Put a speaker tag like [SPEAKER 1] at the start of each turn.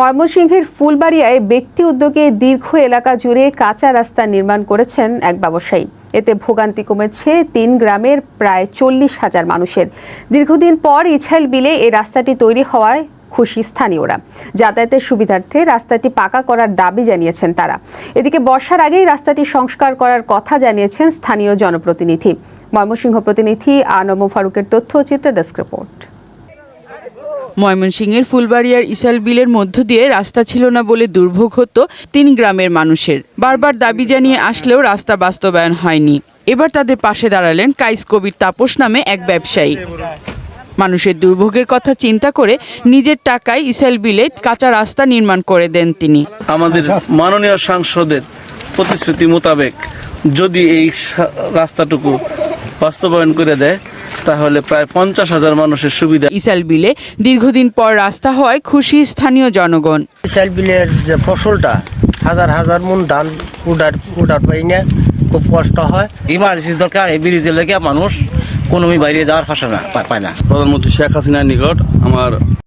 [SPEAKER 1] ময়মনসিংহের ফুলবাড়িয়ায় ব্যক্তি উদ্যোগে দীর্ঘ এলাকা জুড়ে কাঁচা রাস্তা নির্মাণ করেছেন এক ব্যবসায়ী। এতে ভোগান্তি কমেছে তিন গ্রামের প্রায় চল্লিশ হাজার মানুষের। দীর্ঘদিন পর ইছাইল বিলে এই রাস্তাটি তৈরি হওয়ায় খুশি স্থানীয়রা। যাতায়াতের সুবিধার্থে রাস্তাটি পাকা করার দাবি জানিয়েছেন তারা। এদিকে বর্ষার আগেই রাস্তাটি সংস্কার করার কথা জানিয়েছেন স্থানীয় জনপ্রতিনিধি। ময়মনসিংহ প্রতিনিধি আনম ফারুকের তথ্য চিত্র ডেস্ক রিপোর্ট।
[SPEAKER 2] ময়মনসিংহের ফুলবাড়িয়ার ইসাল বিলের মধ্য দিয়ে রাস্তা ছিল না বলে দুর্ভোগ হতো তিন গ্রামের মানুষের। বারবার দাবি জানিয়ে আসলেও রাস্তা বাস্তবায়ন হয়নি। এবার তাদের পাশে দাঁড়ালেন কাইস কবির তাপস নামে এক ব্যবসায়ী। মানুষের দুর্ভোগের কথা চিন্তা করে নিজের টাকায় ইসাল বিলে কাঁচা রাস্তা নির্মাণ করে দেন তিনি।
[SPEAKER 3] আমাদের মাননীয় সাংসদের প্রতিশ্রুতি মোতাবেক যদি এই রাস্তাটুকু বাস্তবায়ন করে দেয় তাহলে প্রায় পঞ্চাশ হাজার মানুষের সুবিধা।
[SPEAKER 2] ইসাল বিলে দীর্ঘদিন পর রাস্তা হয় খুশি স্থানীয় জনগণ।
[SPEAKER 4] ইসাল বিলের যে ফসলটা হাজার হাজার মন ধান উডার উডার পাই না খুব কষ্ট হয়।
[SPEAKER 5] ইমার্জেন্সি দরকার এই ব্রিজের লেগে মানুষ কোনো বাইরে যাওয়ার ফাঁসা না পায় না।
[SPEAKER 6] প্রধানমন্ত্রী শেখ হাসিনার নিকট আমার